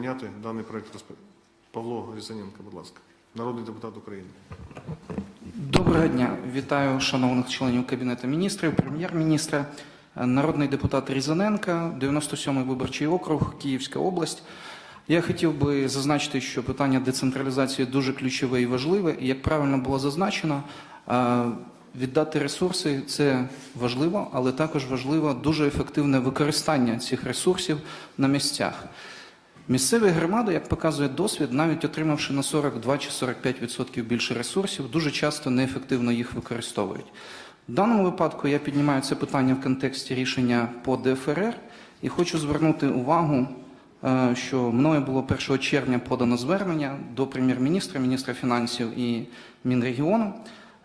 прийняти даний проект розп... Павло Різаненко, будь ласка, народний депутат України. Доброго дня. Вітаю шановних членів Кабінету міністрів, прем'єр-міністра, народний депутат Різаненко, 97-й виборчий округ, Київська область. Я хотів би зазначити, що питання децентралізації дуже ключове і важливе. І як правильно було зазначено, віддати ресурси це важливо, але також важливо дуже ефективне використання цих ресурсів на місцях. Місцеві громади, як показує досвід, навіть отримавши на 42 чи 45% більше ресурсів, дуже часто неефективно їх використовують. В даному випадку я піднімаю це питання в контексті рішення по ДФРР і хочу звернути увагу, е, що мною було 1 червня подано звернення до прем'єр-міністра, міністра фінансів і Мінрегіону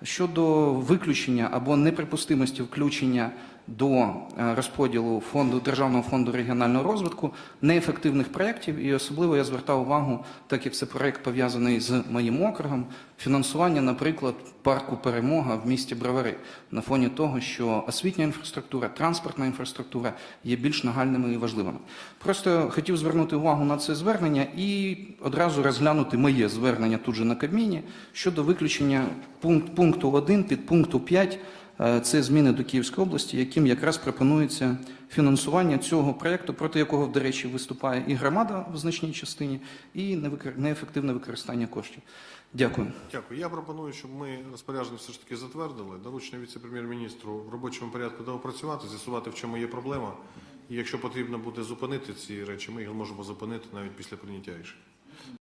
щодо виключення або неприпустимості включення до е, розподілу фонду державного фонду регіонального розвитку неефективних проєктів, і особливо я звертав увагу, так як це проєкт пов'язаний з моїм округом, фінансування, наприклад, парку Перемога в місті Бровари на фоні того, що освітня інфраструктура, транспортна інфраструктура є більш нагальними і важливими. Просто хотів звернути увагу на це звернення і одразу розглянути моє звернення тут же на Кабміні щодо виключення пункт, пункту 1 під пункту 5 Е, Це зміни до Київської області, яким якраз пропонується фінансування цього проєкту, проти якого, до речі, виступає і громада в значній частині, і неефективне використання коштів. Дякую. Дякую. Я пропоную, щоб ми розпорядження все ж таки затвердили. Доручення віце-прем'єр-міністру в робочому порядку доопрацювати, з'ясувати, в чому є проблема. І якщо потрібно буде зупинити ці речі, ми їх можемо зупинити навіть після прийняття рішення.